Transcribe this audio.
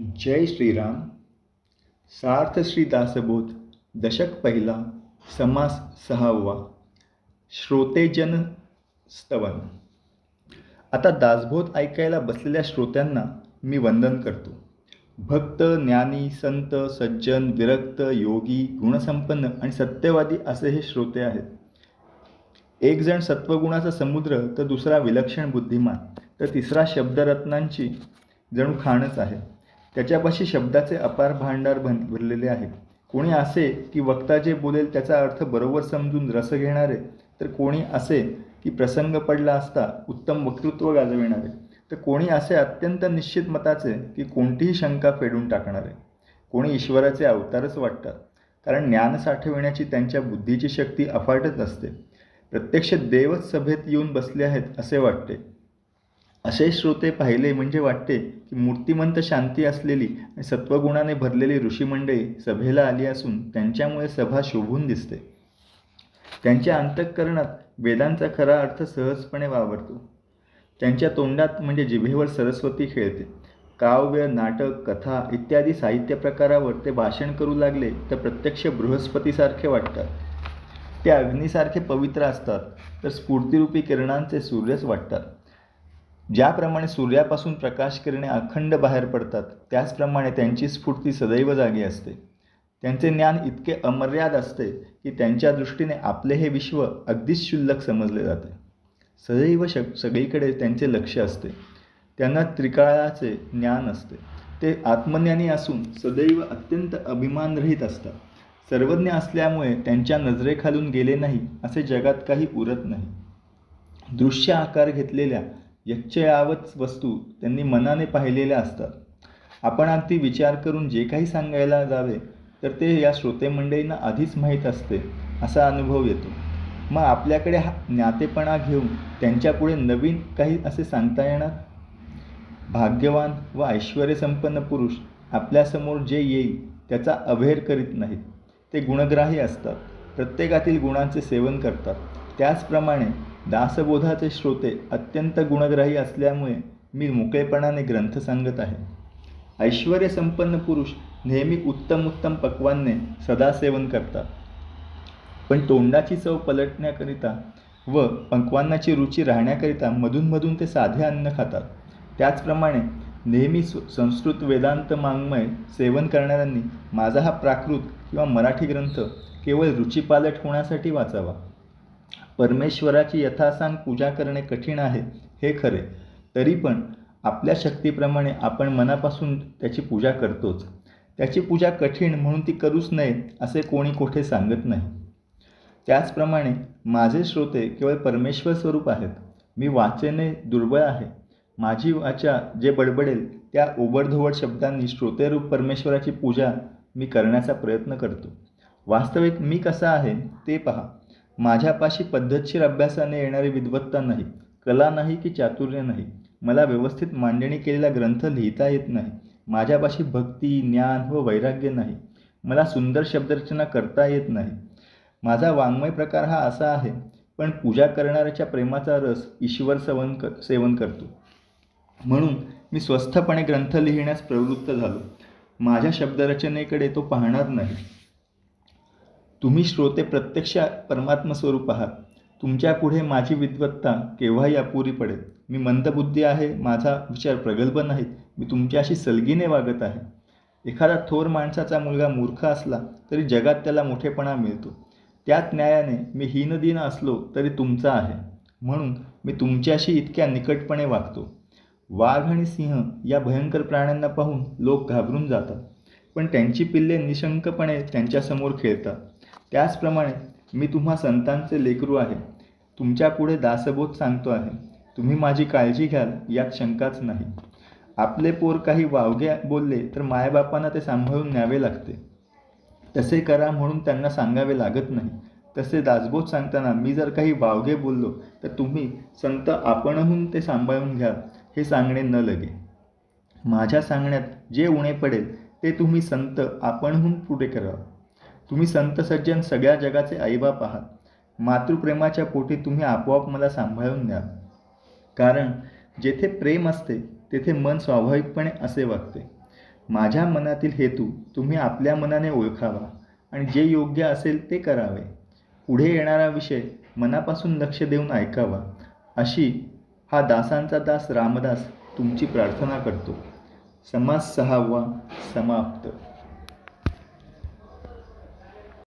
जय श्रीराम सार्थ श्रीदासबोध दशक पहिला समास सहावा श्रोतेजन स्तवन. आता दासबोध ऐकायला बसलेल्या श्रोत्यांना मी वंदन करतो. भक्त ज्ञानी संत सज्जन विरक्त योगी गुणसंपन्न आणि सत्यवादी असे हे श्रोते आहेत. एक जण सत्वगुणाचा समुद्र तर दुसरा विलक्षण बुद्धिमान तर तिसरा शब्दरत्नांची जणू खाणच आहे. त्याच्यापाशी शब्दाचे अपार भांडार भन भरलेले आहे कोणी असे की वक्ता जे बोलेल त्याचा अर्थ बरोबर समजून रस घेणारे? तर कोणी असे की प्रसंग पडला असता उत्तम वक्तृत्व गाजविणारे? तर कोणी असे अत्यंत निश्चित मताचे की कोणतीही शंका फेडून टाकणारे? कोणी ईश्वराचे अवतारच वाटतात. कारण ज्ञान साठविण्याची त्यांच्या बुद्धीची शक्ती अफाटच असते. प्रत्यक्ष देवच सभेत येऊन बसले आहेत असे वाटते. असे श्रोते पाहिले म्हणजे वाटते की मूर्तिमंत शांती असलेली आणि सत्वगुणाने भरलेली ऋषीमंडळी सभेला आली असून त्यांच्यामुळे सभा शोभून दिसते. त्यांच्या अंतःकरणात वेदांचा खरा अर्थ सहजपणे वावरतो. त्यांच्या तोंडात म्हणजे जिभेवर सरस्वती खेळते. काव्य नाटक कथा इत्यादी साहित्य प्रकारावर ते भाषण करू लागले तर प्रत्यक्ष बृहस्पतीसारखे वाटतात. ते अग्नीसारखे पवित्र असतात तर स्फूर्तिरूपी किरणांचे सूर्यच वाटतात. ज्याप्रमाणे सूर्यापासून प्रकाश किरणे अखंड बाहेर पडतात त्याचप्रमाणे त्यांची स्फूर्ती सदैव जागी असते. त्यांचे ज्ञान इतके अमर्याद असते की त्यांच्या दृष्टीने आपले हे विश्व अगदीच शुल्लक समजले जाते. सदैव श सगळीकडे त्यांचे लक्ष असते. त्यांना त्रिकाळाचे ज्ञान असते. ते आत्मज्ञानी असून सदैव अत्यंत अभिमानरहित असतात. सर्वज्ञ असल्यामुळे त्यांच्या नजरेखालून गेले नाही असे जगात काही उरत नाही. दृश्य आकार घेतलेल्या यच्चयावत वस्तू त्यांनी मनाने पाहिलेल्या असतात. आपण अगदी विचार करून जे काही सांगायला जावे तर ते या श्रोतेमंडळींना आधीच माहीत असते असा अनुभव येतो. मग आपल्याकडे हा ज्ञातेपणा घेऊन त्यांच्यापुढे नवीन काही असे सांगता येणार? भाग्यवान व ऐश्वर्यसंपन्न पुरुष आपल्यासमोर जे येईल त्याचा अभेर करीत नाहीत. ते गुणग्राही असतात. प्रत्येकातील गुणांचे सेवन करतात. त्याचप्रमाणे दासबोधाचे श्रोते अत्यंत गुणग्राही असल्यामुळे मी मोकळेपणाने ग्रंथ सांगत आहे. ऐश्वर्यसंपन्न पुरुष नेहमी उत्तम उत्तम पक्वांने सदा सेवन करतात. पण तोंडाची चव पलटण्याकरिता व पक्वान्नाची रुची राहण्याकरिता मधूनमधून ते साधे अन्न खातात. त्याचप्रमाणे नेहमी सु संस्कृत वेदांत मांगमय सेवन करणाऱ्यांनी माझा हा प्राकृत किंवा मराठी ग्रंथ केवळ रुचीपालट होण्यासाठी वाचावा. परमेश्वराची यथासांग पूजा करणे कठीण आहे हे खरे. तरी पण आपल्या शक्तीप्रमाणे आपण मनापासून त्याची पूजा करतोच. त्याची पूजा कठीण म्हणून ती करूच नये असे कोणी कोठे सांगत नाही. त्याचप्रमाणे माझे श्रोते केवळ परमेश्वर स्वरूप आहेत. मी वाचेने दुर्बळ आहे. माझी वाचा जे बडबडेल त्या ओबडधोबड शब्दांनी श्रोतेरूप परमेश्वराची पूजा मी करण्याचा प्रयत्न करतो. वास्तविक मी कसा आहे ते पहा. माझ्यापाशी पद्धतशीर अभ्यासाने येणारी विद्वत्ता नाही कला नाही की चातुर्य नाही. मला व्यवस्थित मांडणी केलेला ग्रंथ लिहिता येत नाही. माझ्यापाशी भक्ती ज्ञान व वैराग्य नाही. मला सुंदर शब्दरचना करता येत नाही. माझा वाङ्मय प्रकार हा असा आहे पण पूजा करणाऱ्याच्या प्रेमाचा रस ईश्वर सेवन क सेवन करतो. म्हणून मी स्वस्थपणे ग्रंथ लिहिण्यास प्रवृत्त झालो. माझ्या शब्दरचनेकडे तो पाहणार नाही. तुम्ही श्रोते प्रत्यक्ष परमात्म स्वरूप आहात. तुमच्यापुढे माझी विद्वत्ता केव्हाही अपुरी पडेल. मी मंदबुद्धी आहे माझा विचार प्रगल्भ नाहीत. मी तुमच्याशी सलगीने वागत आहे. एखादा थोर माणसाचा मुलगा मूर्ख असला तरी जगात त्याला मोठेपणा मिळतो. त्याच न्यायाने मी हीनदीन असलो तरी तुमचा आहे. म्हणून मी तुमच्याशी इतक्या निकटपणे वागतो. वाघ आणि सिंह या भयंकर प्राण्यांना पाहून लोक घाबरून जातात. पण त्यांची पिल्ले निशंकपणे त्यांच्यासमोर खेळतात. त्याचप्रमाणे मी तुम्हा संतांचे लेकरू आहे. तुमच्यापुढे दासबोध सांगतो आहे. तुम्ही माझी काळजी घ्याल यात शंकाच नाही. आपले पोर काही वावगे बोलले तर मायबापांना ते सांभाळून न्यावे लागते. तसे करा म्हणून त्यांना सांगावे लागत नाही. तसे दासबोध सांगताना मी जर काही वावगे बोललो तर तुम्ही संत आपणहून ते सांभाळून घ्याल हे सांगणे न लगे. माझ्या सांगण्यात जे उणे पडेल ते तुम्ही संत आपणहून पुढे करावं तुम्ही संत सज्जन सगळ्या जगाचे आईबाप आहात. मातृप्रेमाच्या पोटी तुम्ही आपोआप मला सांभाळून द्याल. कारण जेथे प्रेम असते तेथे मन स्वाभाविकपणे असे वागते. माझ्या मनातील हेतू तुम्ही आपल्या मनाने ओळखावा आणि जे योग्य असेल ते करावे. पुढे येणारा विषय मनापासून लक्ष देऊन ऐकावा. अशी हा दासांचा दास रामदास तुमची प्रार्थना करतो. समाज सहावा समाप्त.